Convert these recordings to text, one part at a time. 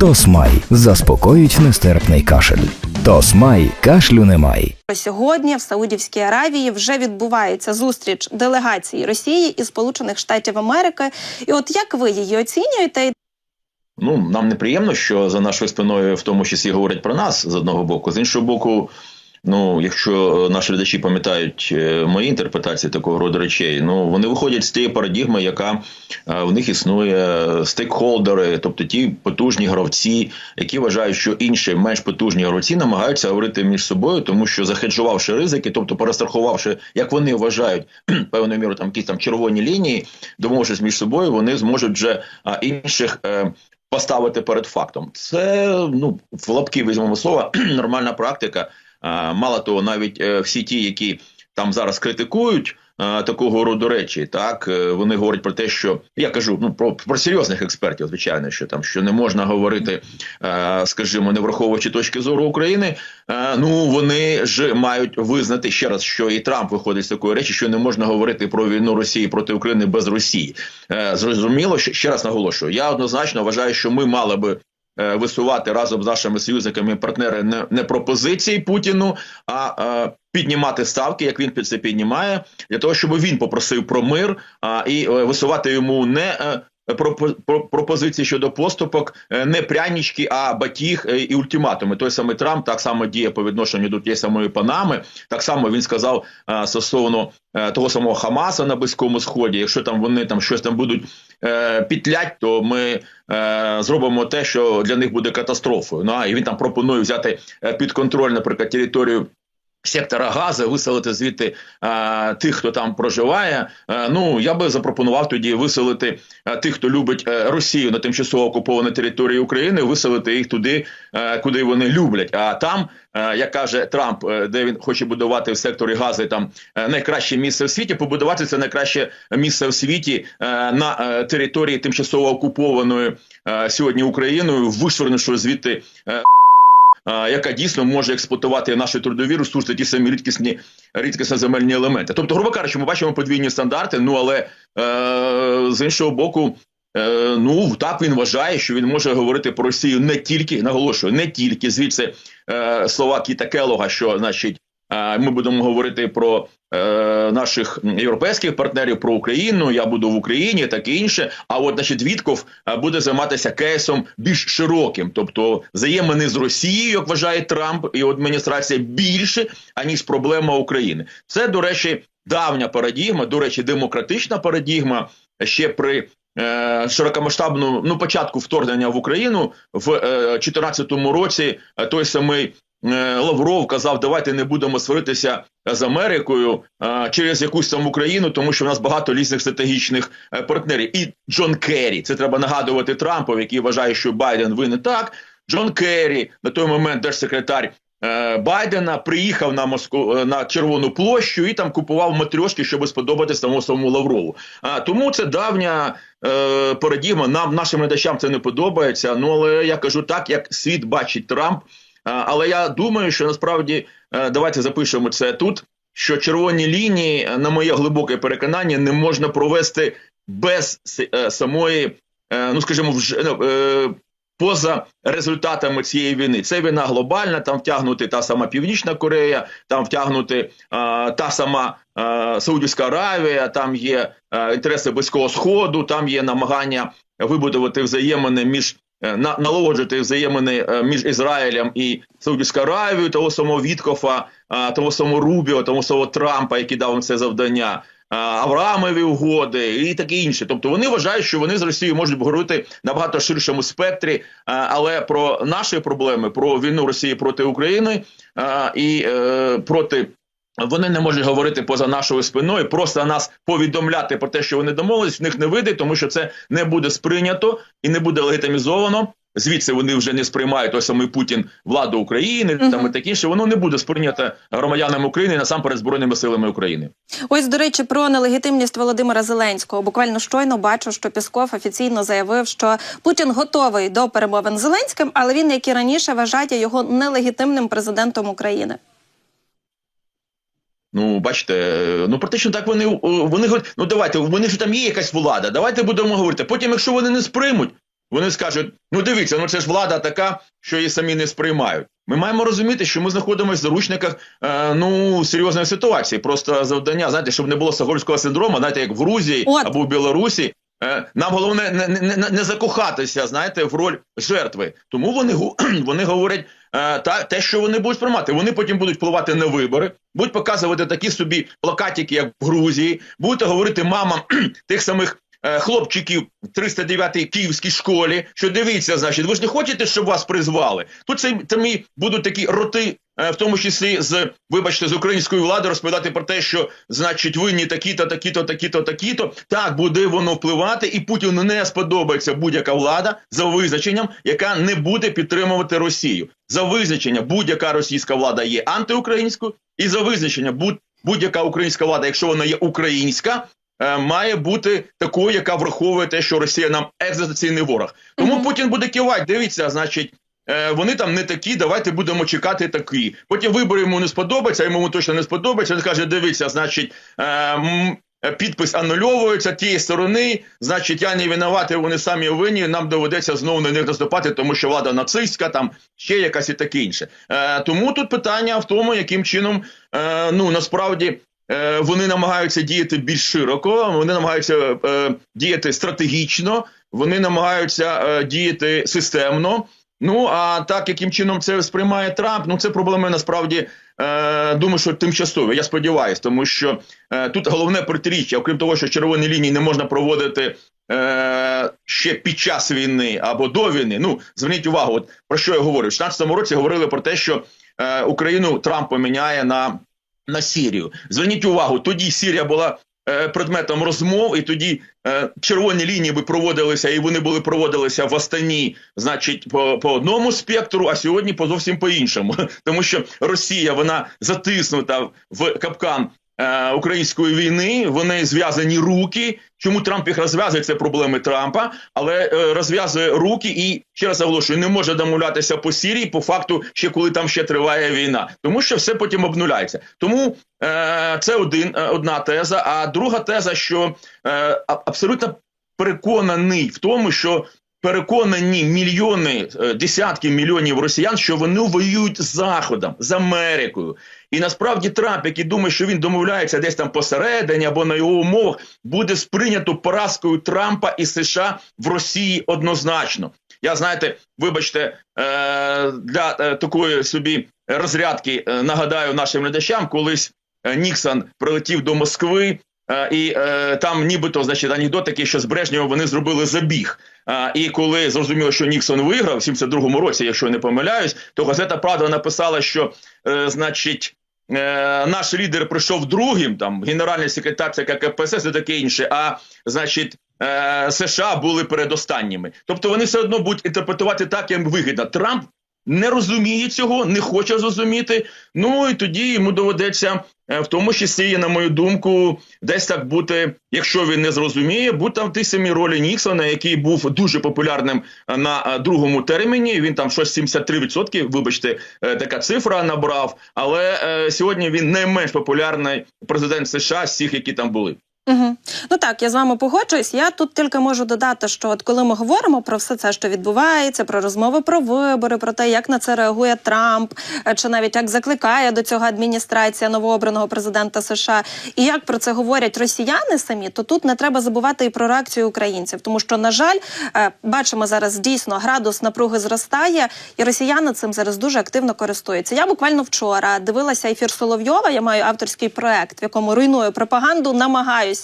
Тосмай заспокоїть нестерпний кашель. Тосмай кашлю немає. Сьогодні в Саудівській Аравії вже відбувається зустріч делегації Росії і Сполучених Штатів Америки. І от як ви її оцінюєте? Ну нам неприємно, що за нашою спиною, в тому числі говорять про нас з одного боку, з іншого боку. Ну, якщо наші глядачі пам'ятають е, мої інтерпретації такого роду речей, ну вони виходять з тієї парадігми, яка е, в них існує стейкхолдери, тобто ті потужні гравці, які вважають, що інші менш потужні гравці намагаються говорити між собою, тому що захеджувавши ризики, тобто перестрахувавши, як вони вважають певною мірою там якісь там червоні лінії, домовившись між собою, вони зможуть вже інших. Е, Поставити перед фактом, це ну в лапки візьмемо слова, нормальна практика. А, Мало того, навіть е, всі ті, які там зараз критикують такого роду речі, так е, вони говорять про те, що я кажу ну про, про серйозних експертів, звичайно, що там що не можна говорити, скажімо, не враховуючи точки зору України. Ну вони ж мають визнати ще раз, що і Трамп виходить з такої речі, що не можна говорити про війну Росії проти України без Росії. Е, Зрозуміло, що ще раз наголошую. Я однозначно вважаю, що ми мали би е, висувати разом з нашими союзниками і партнери не, пропозиції Путіну, а е, піднімати ставки, як він під це піднімає, для того, щоб він попросив про мир і е, висувати йому не. е, про- Пропозиції щодо поступок е, не прянічки, а батіг е, і ультиматуми. Той самий Трамп так само діє по відношенню до тієї самої Панами. Так само він сказав е, стосовно е, того самого Хамаса на Близькому Сході. Якщо там вони там щось там будуть е, пітлять, то ми е, зробимо те, що для них буде катастрофою. Ну а і він там пропонує взяти е, під контроль, наприклад, територію. Сектора Гази виселити звідти е, тих, хто там проживає. Е, ну я би запропонував тоді виселити е, тих, хто любить е, Росію на тимчасово окупованій території України, виселити їх туди, е, куди вони люблять. А там, е, як каже Трамп, де він хоче будувати в секторі Гази там найкраще місце в світі, побудувати це найкраще місце в світі е, на е, території тимчасово окупованої е, сьогодні Україною, вишвернувши звідти. А, яка дійсно може експлуатувати наші трудові ресурси, ті самі рідкісні рідкісні земельні елементи. Тобто, грубо кажучи, ми бачимо подвійні стандарти. Ну але е, з іншого боку, е, ну так він вважає, що він може говорити про Росію не тільки наголошую, не тільки звідси е, слова Кіта Келога, що значить. Е, Ми будемо говорити про е, наших європейських партнерів, про Україну. Я буду в Україні, таке інше. А от значить, Вітков е, буде займатися кейсом більш широким, тобто взаємини з Росією, як вважає Трамп і адміністрація, більше аніж проблема України. Це до речі, давня парадігма, до речі, демократична парадігма ще при. Широкомасштабну ну початку вторгнення в Україну в 2014 році той самий Лавров казав, давайте не будемо сваритися з Америкою е, через якусь там Україну, тому що в нас багато різних стратегічних е, партнерів. І Джон Керрі, це треба нагадувати Трампові, який вважає, що Байден винен так. Джон Керрі, на той момент держсекретар е, Байдена, приїхав на Москву е, на Червону площу і там купував матрьошки, щоб сподобатись тому самому Лаврову. А тому це давня е, парадігма. Нам нашим глядачам це не подобається. Ну але я кажу так, як світ бачить Трамп. Але я думаю, що насправді е, давайте запишемо це тут. Що червоні лінії, е, на моє глибоке переконання, не можна провести без е, самої, ну скажімо, вже поза результатами цієї війни. Це війна глобальна, там втягнути та сама Північна Корея, там втягнути та сама Саудівська Аравія, там є інтереси Близького Сходу, там є намагання вибудувати взаємини між налагоджувати взаємини е, між Ізраїлем і Саудівською Аравією, того самого Віткофа, е, того самого Рубіо, того самого Трампа, який дав їм це завдання. е, Авраамові угоди і таке інше. Тобто вони вважають, що вони з Росією можуть говорити набагато ширшому спектрі, е, але про наші проблеми, про війну Росії проти України е, і е, проти. Вони не можуть говорити поза нашою спиною, просто нас повідомляти про те, що вони домовились, в них не вийде, тому що це не буде сприйнято і не буде легітимізовано. Звідси вони вже не сприймають той самий Путін владу України Мгм. там і таке інше. Воно не буде сприйнято громадянами України насамперед збройними силами України. Ось до речі, про нелегітимність Володимира Зеленського. Буквально щойно бачу, що Пісков офіційно заявив, що Путін готовий до перемовин з Зеленським, але він, як і раніше, вважає його нелегітимним президентом України. Ну, бачите, е, ну практично так вони о, вони говорять, ну давайте, вони ж там є якась влада. Давайте будемо говорити. Потім, якщо вони не сприймуть, вони скажуть: ну дивіться, ну це ж влада така, що її самі не сприймають. Ми маємо розуміти, що ми знаходимося в заручниках е, ну серйозної ситуації. Просто завдання, знаєте, щоб не було Стокгольмського синдрому, знаєте, як в Грузії От. або в Білорусі. Е, Нам головне не, не, не, не закохатися, знаєте, в роль жертви. Тому вони вони говорять е, та те, що вони будуть приймати. Вони потім будуть впливати на вибори, будуть показувати такі собі плакатики, як в Грузії, будете говорити мамам тих самих. е, Хлопчиків в 309-й київській школі, що дивіться, значить, ви ж не хочете, щоб вас призвали. Тут це самі будуть такі роти, е, в тому числі з, вибачте, з української влади розповідати про те, що значить винні такі-то, такі-то, такі-то, такі-то. Так буде воно впливати, і Путіну не сподобається будь-яка влада за визначенням, яка не буде підтримувати Росію. За визначення будь-яка російська влада є антиукраїнською, і за визначення будь- будь-яка українська влада, якщо вона є українська. е, Має бути такою, яка враховує те, що Росія нам екзистенційний ворог. Тому Мгм. Путін буде кивати. Дивіться, значить, е, вони там не такі. Давайте будемо чекати такі. Потім вибори йому не сподобаються, йому точно не сподобається. Він каже: дивіться, значить, е, е, підпис анульовується тієї сторони. Значить, я не винуватий, вони самі винні. Нам доведеться знову на них наступати, тому що влада нацистська, там ще якась і таке інше. Е, тому тут питання в тому, яким чином е, ну насправді. е, Вони намагаються діяти більш широко, вони намагаються е, діяти стратегічно, вони намагаються е, діяти системно. Ну а так, яким чином це сприймає Трамп, ну це проблеми насправді е, думаю, що тимчасові. Я сподіваюся, тому що е, тут головне протиріччя, окрім того, що червоні лінії не можна проводити е, ще під час війни або до війни. Ну зверніть увагу, от про що я говорю. В 16-му році говорили про те, що е, Україну Трамп поміняє на, на Сірію. Зверніть увагу, тоді Сірія була. Е, Предметом розмов, і тоді е, червоні лінії би проводилися, і вони були проводилися в Астані, значить, по, по одному спектру, а сьогодні по зовсім по іншому. Тому що Росія вона затиснута в капкан української війни. Вони зв'язані руки. Чому Трамп їх розв'язує? Це проблеми Трампа, але е, розв'язує руки і ще раз оголошую, не може домовлятися по Сірії, по факту, ще коли там ще триває війна, тому що все потім обнуляється. Тому е, це один е, одна теза. А друга теза, що е, абсолютно переконаний в тому, що переконані мільйони, е, десятки мільйонів росіян, що вони воюють з Заходом, з Америкою. І насправді Трамп, який думає, що він домовляється десь там посередині або на його умовах, буде сприйнято поразкою Трампа і США в Росії однозначно. Я знаєте, вибачте, е, для е, такої собі розрядки е, нагадаю нашим глядачам, колись Ніксон прилетів до Москви. Е, І е, там нібито значить анекдот такий, що з Брежнєва вони зробили забіг. А, і коли зрозуміло, що Ніксон виграв в 72-му році, якщо не помиляюсь, то газета Правда написала, що е, значить. Е, наш лідер прийшов другим, там генеральний секретар ЦК КПСС і таке інше. А значить, е, США були передостанніми. Тобто вони все одно будуть інтерпретувати так, як вигідно. Трамп не розуміє цього, не хоче зрозуміти. Ну і тоді йому доведеться, е, в тому числі, на мою думку, десь так бути, якщо він не зрозуміє, бути в тій самій ролі Ніксона, який був дуже популярним е, на е, другому терміні. Він там щось 73%, вибачте, е, така цифра набрав. Але е, сьогодні він найменш популярний президент США з всіх, які там були. Угу. Ну так, я з вами погоджуюсь. Я тут тільки можу додати, що от коли ми говоримо про все це, що відбувається, про розмови про вибори, про те, як на це реагує Трамп, е, чи навіть як закликає до цього адміністрація новообраного президента США, і як про це говорять росіяни самі, то тут не треба забувати і про реакцію українців, тому що, на жаль, е, бачимо зараз дійсно градус напруги зростає, і росіяни цим зараз дуже активно користуються. Я буквально вчора дивилася ефір Соловйова. Я маю авторський проект, в якому руйную пропаганду, намагаюся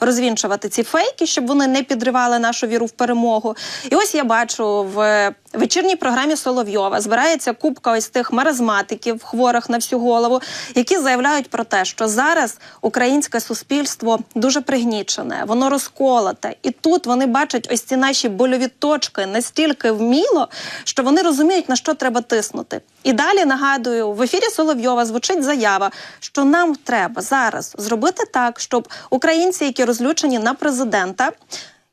розвінчувати ці фейки, щоб вони не підривали нашу віру в перемогу. І ось я бачу в вечірній програмі Соловйова збирається купка ось тих маразматиків, хворих на всю голову, які заявляють про те, що зараз українське суспільство дуже пригнічене, воно розколоте, і тут вони бачать ось ці наші больові точки настільки вміло, що вони розуміють на що треба тиснути. І далі нагадую, в ефірі Соловйова звучить заява, що нам треба зараз зробити так, щоб українці, які розлючені на президента,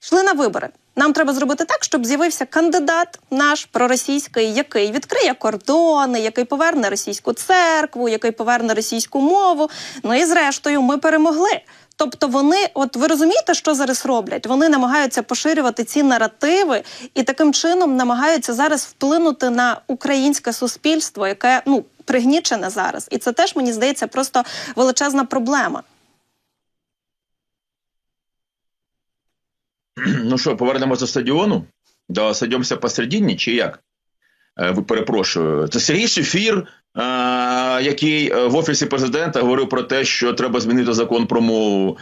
йшли на вибори. Нам треба зробити так, щоб з'явився кандидат наш проросійський, який відкриє кордони, який поверне російську церкву, який поверне російську мову. Ну і зрештою, ми перемогли. Тобто вони, от ви розумієте, що зараз роблять? Вони намагаються поширювати ці наративи і таким чином намагаються зараз вплинути на українське суспільство, яке ну пригнічене зараз. І це теж мені здається просто величезна проблема. Ну що, повернемося до стадіону? Да, садимося посередині, чи як? Е, Ви перепрошую. Це Сергій Шефір, який е, в офісі президента говорив про те, що треба змінити закон про мову.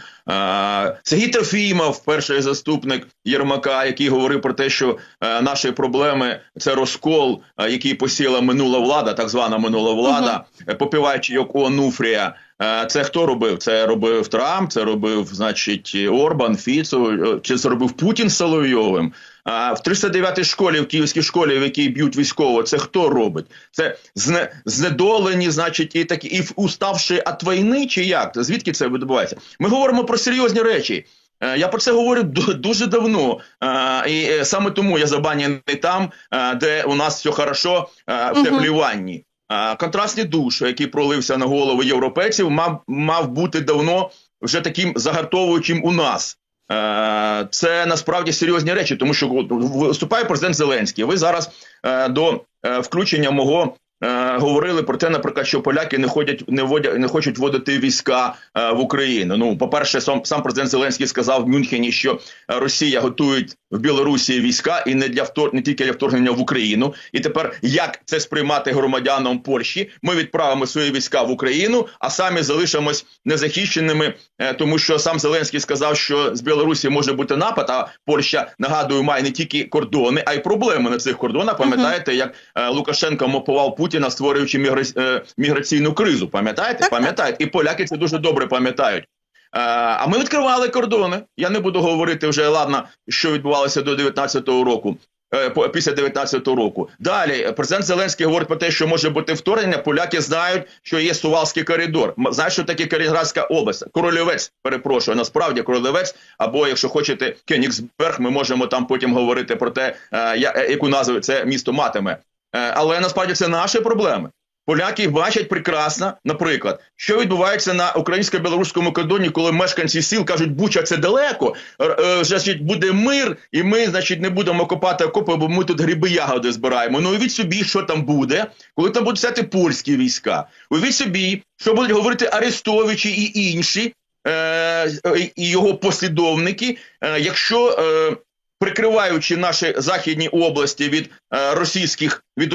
Сергій Трофімов, перший заступник Єрмака, який говорив про те, що е, наші проблеми це розкол, е, який посіяла минула влада, так звана минула влада, е, попиваючи як Онуфрія. Е, Це хто робив? Це робив Трамп, це робив, значить, Орбан, Фіцо, чи це робив Путін з Соловйовим. А в 309-й школі, в київській школі, в якій б'ють військово, це хто робить? Це зне, знедолені, значить, і такі і уставши від війни, чи як? Звідки це відбувається? Ми говоримо про серйозні речі. Е, Я про це говорю дуже давно, Е, і е, саме тому я забанений там, де у нас все хорошо в теплій ванні. Контрастний душ, який пролився на голови європейців, мав, мав бути давно вже таким загартовуючим у нас. Е, Це насправді серйозні речі, тому що виступає президент Зеленський. Ви зараз е, до е, включення мого. Е, Говорили про те, наприклад, що поляки не ходять, не водять, не хочуть вводити війська е, в Україну. Ну, по-перше, сам, сам президент Зеленський сказав в Мюнхені, що е, Росія готує в Білорусі війська і не для втор... не тільки для вторгнення в Україну. І тепер як це сприймати громадянам Польщі? Ми відправимо свої війська в Україну, а самі залишимось незахищеними, е, тому що сам Зеленський сказав, що з Білорусі може бути напад. А Польща нагадую має не тільки кордони, а й проблеми на цих кордонах. Пам'ятаєте, як е, Лукашенко мопував Путіна, створюючи мігра... е, міграційну кризу? Пам'ятаєте? Пам'ятаєте? І поляки це дуже добре пам'ятають. Е, А ми відкривали кордони. Я не буду говорити вже ладно, що відбувалося до 19-го року. е, Після 19-го року далі президент Зеленський говорить про те, що може бути вторгнення. Поляки знають, що є Сувалський коридор. Знаєш, що таке Калінградська область? Корольовець, перепрошую, насправді Корольовець, або якщо хочете, Кенігсберг, ми можемо там потім говорити про те, яку назву це місто матиме. Е, Але насправді це наші проблеми. Поляки бачать прекрасно, наприклад, що відбувається на українсько-білоруському кордоні, коли мешканці сіл кажуть, Буча це далеко, е, значить, буде мир, і ми, значить, не будемо копати окопи, бо ми тут гриби ягоди збираємо. Ну уявіть собі, що там буде, коли там будуть сяти польські війська. Уявіть собі, що будуть говорити Арестовичі і інші, е, і його послідовники, якщо. Прикриваючи наші західні області від е, російських від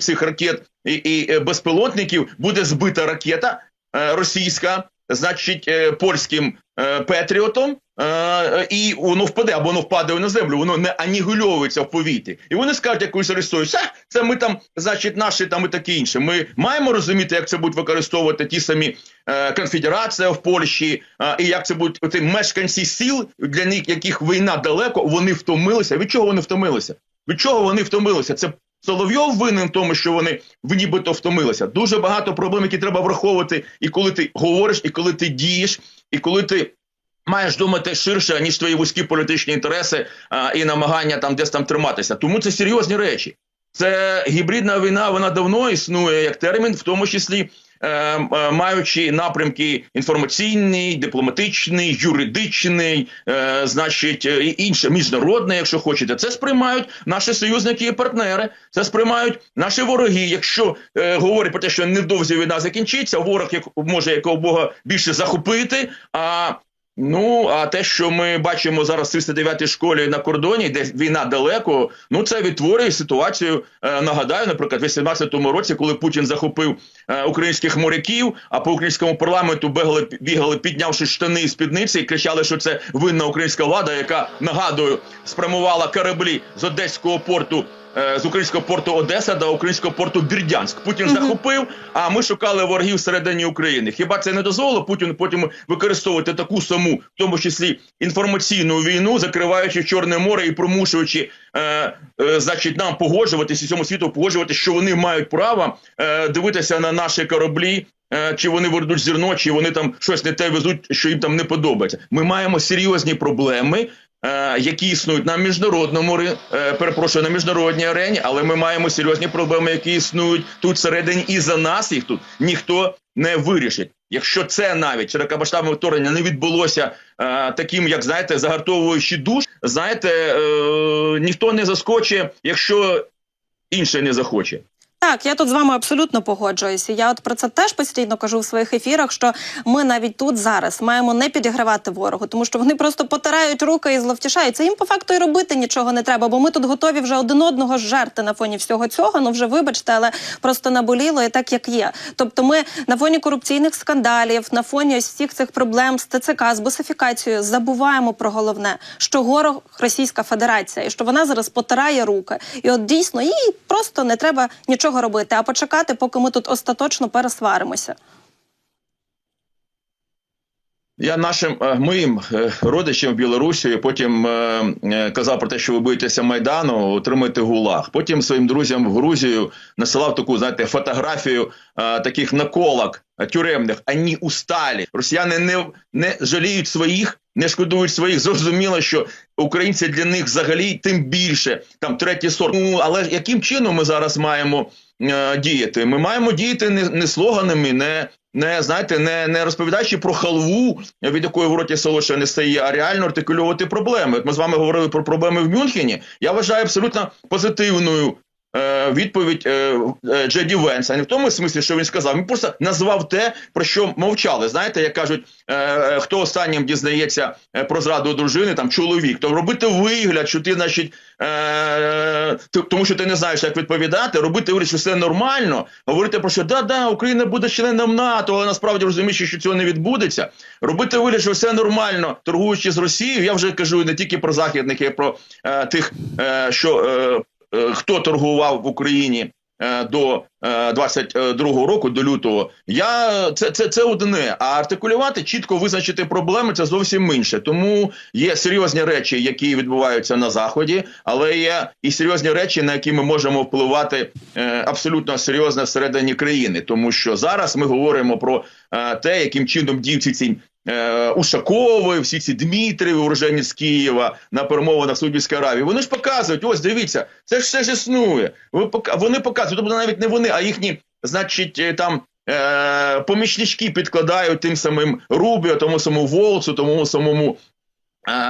цих ракет і, і е, безпілотників буде збита ракета е, російська, значить, польським Петріотом, і воно впаде або воно впаде на землю, воно не анігульовується в повітрі. І вони скажуть якусь «Ха, це ми там, значить, наші там і таке інше. Ми маємо розуміти, як це будуть використовувати ті самі е, конфедерація в Польщі, е, і як це будуть оті мешканці сіл, для них яких війна далеко, вони втомилися. Від чого вони втомилися? Від чого вони втомилися? Це Соловйов винен в тому, що вони в нібито втомилися. Дуже багато проблем, які треба враховувати, і коли ти говориш, і коли ти дієш, і коли ти. Маєш думати ширше, ніж твої вузькі політичні інтереси а, і намагання там десь там триматися. Тому це серйозні речі. Це гібридна війна, вона давно існує як термін, в тому числі е, е, маючи напрямки інформаційний, дипломатичний, юридичний, е, значить, е, і інше міжнародне, якщо хочете. Це сприймають наші союзники і партнери, це сприймають наші вороги. Якщо е, говорять про те, що невдовзі війна закінчиться, ворог як може якого бога більше захопити. А Ну, а те, що ми бачимо зараз в 309-й школі на кордоні, де війна далеко, ну це відтворює ситуацію. Е, нагадаю, наприклад, в 18-му році, коли Путін захопив е, українських моряків, а по українському парламенту бігали, бігали, піднявши штани і спідниці, і кричали, що це винна українська влада, яка нагадую спрямувала кораблі з одеського порту. Е, З українського порту Одеса до українського порту Бердянськ Путін захопив, а ми шукали ворогів всередині України. Хіба це не дозволило Путіну потім використовувати таку саму, в тому числі інформаційну війну, закриваючи Чорне море і примушуючи, е, е, значить, нам погоджуватися всьому світу погоджувати, що вони мають право е, дивитися на наші кораблі. е, Чи вони вернуть зерно, чи вони там щось не те везуть, що їм там не подобається. Ми маємо серйозні проблеми, які існують на міжнародному е, перепрошую, на міжнародній арені, але ми маємо серйозні проблеми, які існують тут всередині, і за нас їх тут ніхто не вирішить. Якщо це навіть широкомасштабне вторгнення не відбулося е, таким, як знаєте, загартовуючи душ, знаєте, е, ніхто не заскоче, якщо інше не захоче. Так, я тут з вами абсолютно погоджуюся. Я от про це теж постійно кажу в своїх ефірах, що ми навіть тут зараз маємо не підігравати ворогу, тому що вони просто потирають руки і зловтішаються. Їм по факту і робити нічого не треба, бо ми тут готові вже один одного жерти на фоні всього цього. Ну вже вибачте, але просто наболіло і так як є. Тобто, ми на фоні корупційних скандалів, на фоні ось всіх цих проблем з ТЦК, з босифікацією забуваємо про головне, що ворог Російська Федерація, і що вона зараз потирає руки. І от дійсно їй просто не треба нічого робити, а почекати, поки ми тут остаточно пересваримося. Я нашим е, моїм е, родичам в Білорусі потім е, казав про те, що ви боїтеся майдану, отримайте гулаг. Потім своїм друзям в Грузію насилав таку, знаєте, фотографію таких наколок тюремних. Ані усталі. Росіяни не, не жаліють своїх, не шкодують своїх. Зрозуміло, що українці для них взагалі тим більше там третій сорт. Ну але яким чином ми зараз маємо діяти? Ми маємо діяти не, не слоганами, не не знаєте, не, не розповідаючи про халву, від якої в роті солодше не стає, а реально артикулювати проблеми. От ми з вами говорили про проблеми в Мюнхені. Я вважаю абсолютно позитивною. Е, Відповідь е, е, Джеді Венса не в тому смислі, що він сказав. Він просто назвав те, про що мовчали. Знаєте, як кажуть, хто останнім дізнається про зраду дружини, там чоловік, то робити вигляд, що ти, значить, тому що ти не знаєш, як відповідати, робити вигляд, що все нормально, говорити про що да, да, Україна буде членом НАТО, але насправді розуміючи, що цього не відбудеться. Робити вигляд, що все нормально, торгуючи з Росією. Я вже кажу не тільки про західних, а про тих, що хто торгував в Україні. е, До е, 22-го року, до лютого, я це, це, це одне. А артикулювати, чітко визначити проблеми це зовсім інше. Тому є серйозні речі, які відбуваються на заході, але є і серйозні речі, на які ми можемо впливати е, абсолютно серйозно всередині країни. Тому що зараз ми говоримо про е, те, яким чином діють ці е, Ушакови, всі ці Дмитріви, урожені з Києва на перемовинах в Саудівській Аравії. Вони ж показують, ось дивіться, це ж все ж існує. Вони показують, тобто навіть не вони, а їхні, значить, е, там. Е, помічнички підкладають тим самим Рубіо, тому самому Волцу, тому самому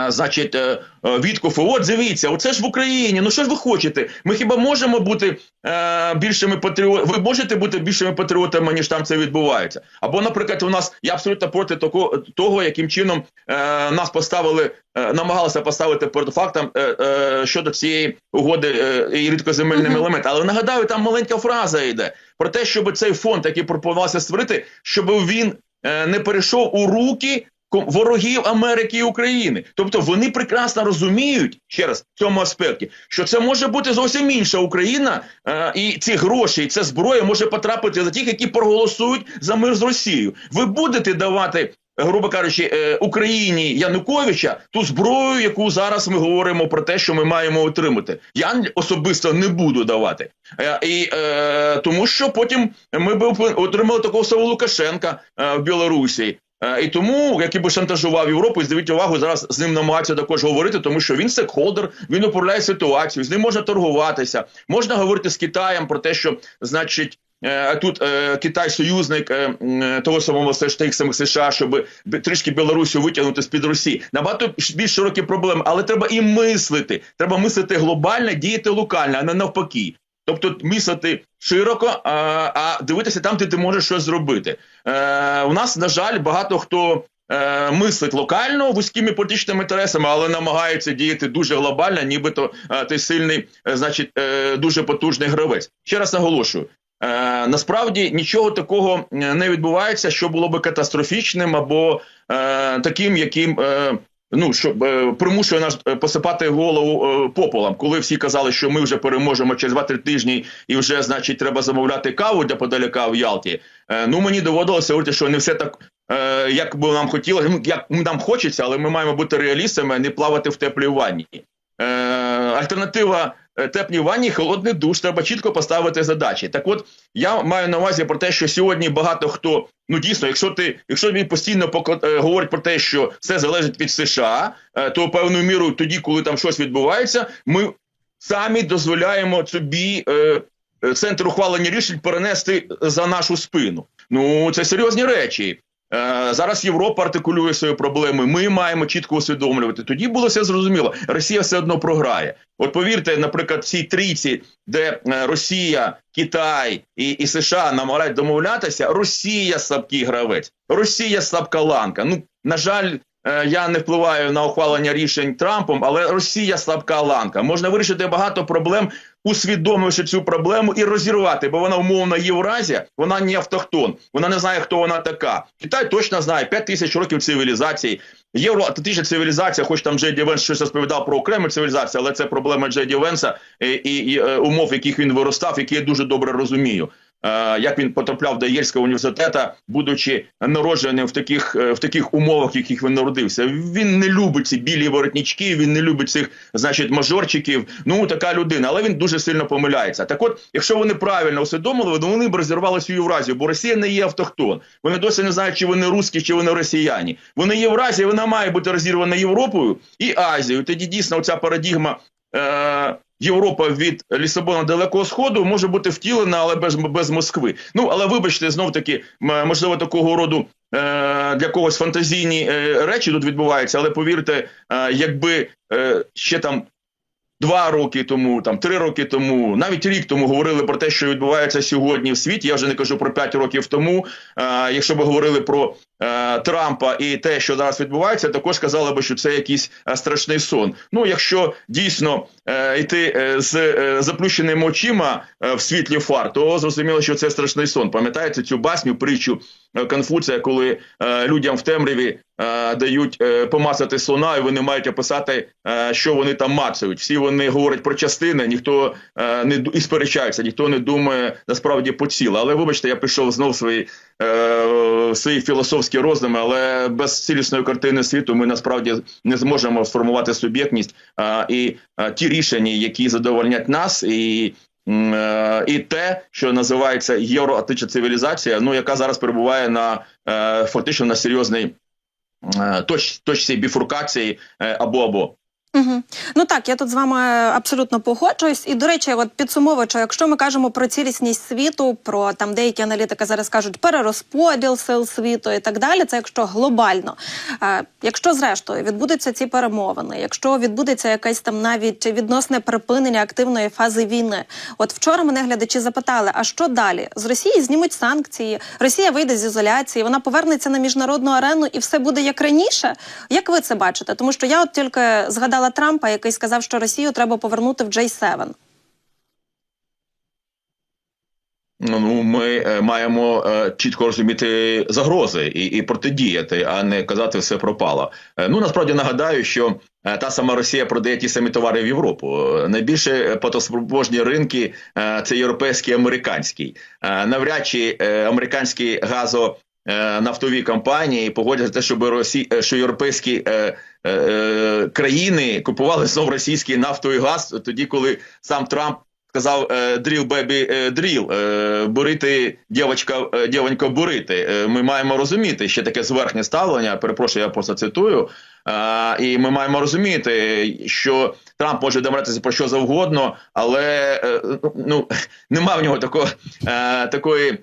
значить, е, е, От дивіться, оце ж в Україні. Ну що ж ви хочете? Ми хіба можемо бути е, більшими патріотами? Ви можете бути більшими патріотами, ніж там це відбувається? Або, наприклад, у нас я абсолютно проти того, того яким чином е, нас поставили, е, намагалися поставити перед фактом е, е, щодо цієї угоди е, і рідкоземельними Мгм. елементами. Але нагадаю, там маленька фраза йде про те, щоб цей фонд, який пропонувався створити, щоб він е, не перейшов у руки ворогів Америки і України. Тобто вони прекрасно розуміють ще раз в цьому аспекті, що це може бути зовсім інша Україна, е, і ці гроші, і ця зброя може потрапити за тих, які проголосують за мир з Росією. Ви будете давати. Грубо кажучи, е, Україні Януковича ту зброю, яку зараз ми говоримо про те, що ми маємо отримати. Я особисто не буду давати. Е, і е, тому, що потім ми б отримали такого самого Лукашенка в Білорусі. Е, І тому, який би шантажував Європу, і зверніть увагу, зараз з ним намагаються також говорити, тому що він стейкхолдер, він управляє ситуацією, з ним можна торгуватися, можна говорити з Китаєм про те, що значить. е, Тут е, Китай союзник е, е, того самого все ж тих самих США, щоб трішки Білорусю витягнути з під Росії. Набагато більш широкі проблеми, але треба і мислити. Треба мислити глобально, діяти локально, а не навпаки. Тобто мислити широко, а, а дивитися там, де ти можеш щось зробити. Е, у нас, на жаль, багато хто е, мислить локально вузькими політичними інтересами, але намагається діяти дуже глобально, нібито е, ти сильний, е, значить, е, дуже потужний гравець. Ще раз наголошую. Е, насправді нічого такого е, не відбувається, що було би катастрофічним або е, таким, яким е, ну що е, примушує нас е, посипати голову е, пополам, коли всі казали, що ми вже переможемо через 2-3 тижні, і вже значить треба замовляти каву для подаляка в Ялті. Ну мені доводилося говорити, що не все так. Як би нам хотілося, ну, як нам хочеться, але ми маємо бути реалістами, а не плавати в теплій ванні. Альтернатива е, теплій ванні холодний душ. Треба чітко поставити задачі. Так, от я маю на увазі про те, що сьогодні багато хто ну дійсно, якщо ти, якщо він постійно поко- е, говорить про те, що все залежить від США, е, то певною мірою тоді, коли там щось відбувається, ми самі дозволяємо собі. Е, Центр ухвалення рішень перенести за нашу спину. Ну це серйозні речі. Е, зараз Європа артикулює свої проблеми. Ми маємо чітко усвідомлювати. Тоді було все зрозуміло. Росія все одно програє. От повірте, наприклад, в цій трійці, де е, Росія, Китай і, і США намагають домовлятися, Росія слабкий гравець, Росія слабка ланка. Ну на жаль. е, Я не впливаю на ухвалення рішень Трампом, але Росія слабка ланка. Можна вирішити багато проблем, усвідомивши цю проблему і розірвати, бо вона умовна Євразія, вона не автохтон, вона не знає, хто вона така. Китай точно знає 5 тисяч років цивілізації. Євроатлантична цивілізація, хоч там Джеді Венс щось розповідав про окрему цивілізацію, але це проблема Джеді Венса і, і, і е, умов, яких він виростав, які я дуже добре розумію. Е, як він потрапляв до Єльського університету, будучи народженим в таких е, в таких умовах, в яких він народився. Він не любить ці білі воротнички, він не любить цих, значить, мажорчиків. Ну така людина, але він дуже сильно помиляється. Так, от, якщо вони правильно усвідомили, то вони б розірвали цю Євразію, бо Росія не є автохтон. Вони досі не знають, чи вони русські, чи вони росіяни. Вони Євразія, вона має бути розірвана Європою і Азією. Тоді дійсно ця парадігма. Е- Європа від Лісабона Далекого Сходу може бути втілена, але без, без Москви. Ну але вибачте, знов таки, можливо, такого роду е- для когось фантазійні е- речі тут відбуваються, але повірте, е- якби е- ще там. Два роки тому, там три роки тому, навіть рік тому говорили про те, що відбувається сьогодні в світі. Я вже не кажу про п'ять років тому. Е, якщо б говорили про Трампа і те, що зараз відбувається, також казали би, що це якийсь е, страшний сон. Ну, якщо дійсно е, йти е, з е, заплющеними очима е, в світлі фар, то зрозуміло, що це страшний сон. Пам'ятаєте цю басню притчу е, Конфуція, коли е, людям в темряві е, дають е, помацати слона, і вони мають описати, е, що вони там мацають. Всі вони говорять про частини, ніхто е, не і сперечається, ніхто не думає насправді по ціле. Але вибачте, я пішов знов свої, е, свої філософські роздуми, але без цілісної картини світу ми насправді не зможемо сформувати суб'єктність і ті рішення, які задовольнять нас, і е, і те, що називається євроатлантична цивілізація, ну яка зараз перебуває на е, фактично на серйозній е, точці біфуркації е, або або. Угу. Ну так, я тут з вами абсолютно погоджуюсь. І до речі, от підсумовуючи, якщо ми кажемо про цілісність світу, про там деякі аналітики зараз кажуть перерозподіл сил світу і так далі. Це якщо глобально. Е, якщо зрештою відбудуться ці перемовини, якщо відбудеться якесь там навіть відносне припинення активної фази війни. От вчора мене глядачі запитали: а що далі? З Росії знімуть санкції, Росія вийде з ізоляції, вона повернеться на міжнародну арену і все буде як раніше. Як ви це бачите? Тому що я от тільки згадала Трампа, який сказав, що Росію треба повернути в J7. Ну, ну, ми е, маємо е, чітко розуміти загрози і, і протидіяти, а не казати все пропало. Е, ну насправді нагадаю, що е, та сама Росія продає ті самі товари в Європу. Е, Найбільше платоспроможні ринки е, це європейський і американський. Е, навряд чи е, американські газо. Е, Нафтові компанії погодяться щоб Росі... е, що європейські е, країни купували знов російський нафтовий газ, тоді коли сам Трамп сказав дріл бебі дріл, бурити дівчинка, дівонько бурити. Ми маємо розуміти ще таке зверхнє ставлення. Перепрошую, я просто цитую. І ми маємо розуміти, що Трамп може домовлятися про що завгодно, але е, ну нема в нього такого такої.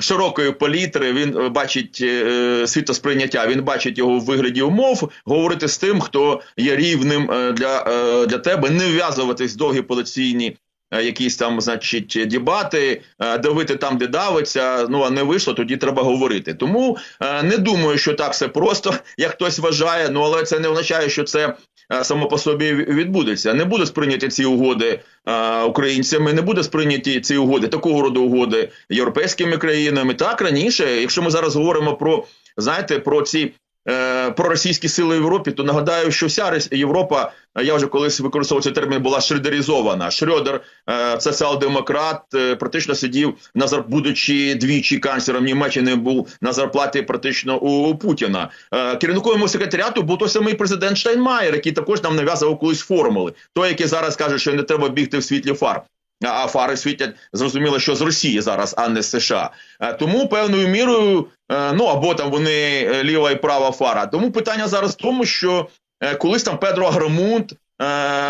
Широкої палітри він е, бачить е, світосприйняття. Він бачить його в вигляді умов говорити з тим, хто є рівним е, для, е, для тебе, не вв'язуватись в довгі поліційні е, якісь там, значить, дебати, е, давити там, де давиться. Ну а не вийшло, тоді треба говорити. Тому е, не думаю, що так все просто, як хтось вважає. Ну але це не означає, що це е, само по собі відбудеться. Не буде сприйняті ці угоди українцями, не буде сприйняті ці угоди, такого роду угоди європейськими країнами. Так раніше, якщо ми зараз говоримо про знаєте, про ці. Е, Про російські сили в Європі, то нагадаю, що вся Європа, е, я вже колись використовував цей термін, була шредеризована. Шрёдер, е, соціал-демократ, практично сидів на будучи двічі канцлером Німеччини, був на зарплаті практично у Путіна. Керівником секретаріату був той самий президент Штайнмаєр, який також нам нав'язував колись формули. Той, який зараз каже, що не треба бігти в світлі фар. А фари світять зрозуміло, що з Росії зараз, а не з США. Е, Тому певною мірою, е, ну або там вони е, ліва і права фара. Тому питання зараз в тому, що колись там Педро Агромунт е,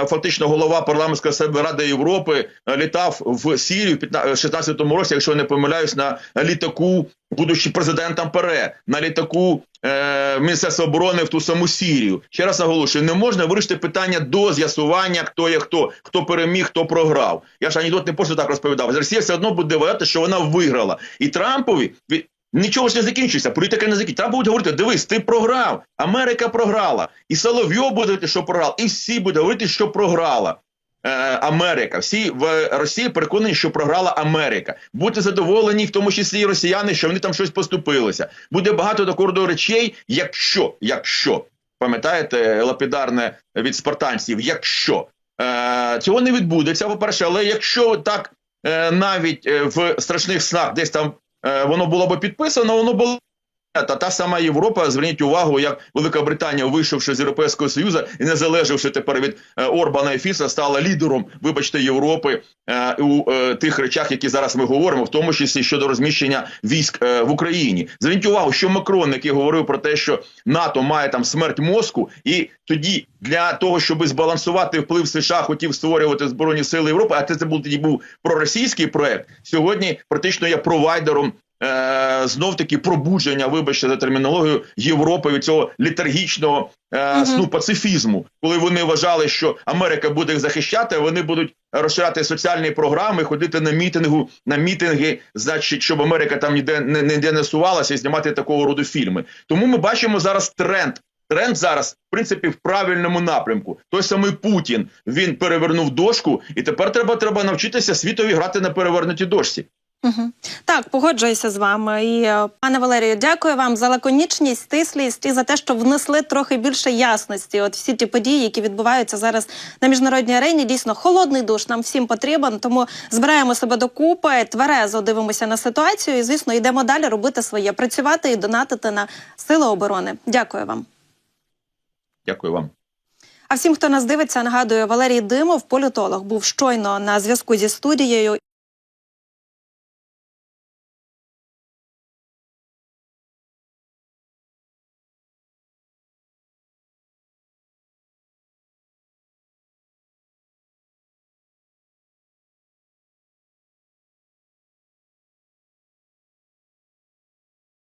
фактично голова парламентської асамблеї Ради Європи е, літав в Сірію в 16-му році, якщо я не помиляюсь, на літаку, будучи президентом ПРЕ, на літаку е, Міністерства оборони в ту саму Сірію. Ще раз наголошую, не можна вирішити питання до з'ясування, хто є хто, хто переміг, хто програв. Я ж анекдот не просто так розповідав. Росія все одно буде вважати, що вона виграла. І Трампові Нічого ж не закінчиться, політика не закінчиться. Трамп буде говорити: дивись, ти програв, Америка програла, і Соловйов буде говорити, що програв, і всі будуть говорити, що програла. Е, Америка, всі в Росії переконані, що програла Америка. Будьте задоволені, в тому числі і росіяни, що вони там щось поступилися. Буде багато такого речей, якщо, якщо пам'ятаєте, лапідарне від спартанців, якщо е, цього не відбудеться, по-перше, але якщо так е, навіть е, в страшних снах десь там воно було би підписано, воно було. Та та сама Європа, зверніть увагу, як Велика Британія, вийшовши з Європейського Союзу і не залежавши тепер від е, Орбана і Фіса, стала лідером, вибачте, Європи е, у е, тих речах, які зараз ми говоримо, в тому числі щодо розміщення військ в Україні. Зверніть увагу, що Макрон, який говорив про те, що НАТО має там смерть мозку, і тоді для того, щоб збалансувати вплив США, хотів створювати збройні сили Європи. А це, це був тоді був проросійський проект. Сьогодні практично є провайдером е, знов таки пробудження, вибачте за термінологію Європи від цього літаргічного е, Мгм. сну пацифізму, коли вони вважали, що Америка буде їх захищати, а вони будуть розширяти соціальні програми, ходити на мітингу, на мітинги, значить, щоб Америка там ніде не ніде не сувалася і знімати такого роду фільми. Тому ми бачимо зараз тренд. Тренд зараз, в принципі, в правильному напрямку. Той самий Путін він перевернув дошку, і тепер треба, треба навчитися світові грати на перевернутій дошці. Угу. Так, погоджуюся з вами. І е, пане Валерію, дякую вам за лаконічність, стислість і за те, що внесли трохи більше ясності. От всі ті події, які відбуваються зараз на міжнародній арені, дійсно холодний душ нам всім потрібен. Тому збираємо себе докупи, тверезо дивимося на ситуацію. І звісно, йдемо далі робити своє, працювати і донатити на сили оборони. Дякую вам. Дякую вам. А всім, хто нас дивиться, нагадую, Валерій Димов, політолог, був щойно на зв'язку зі студією.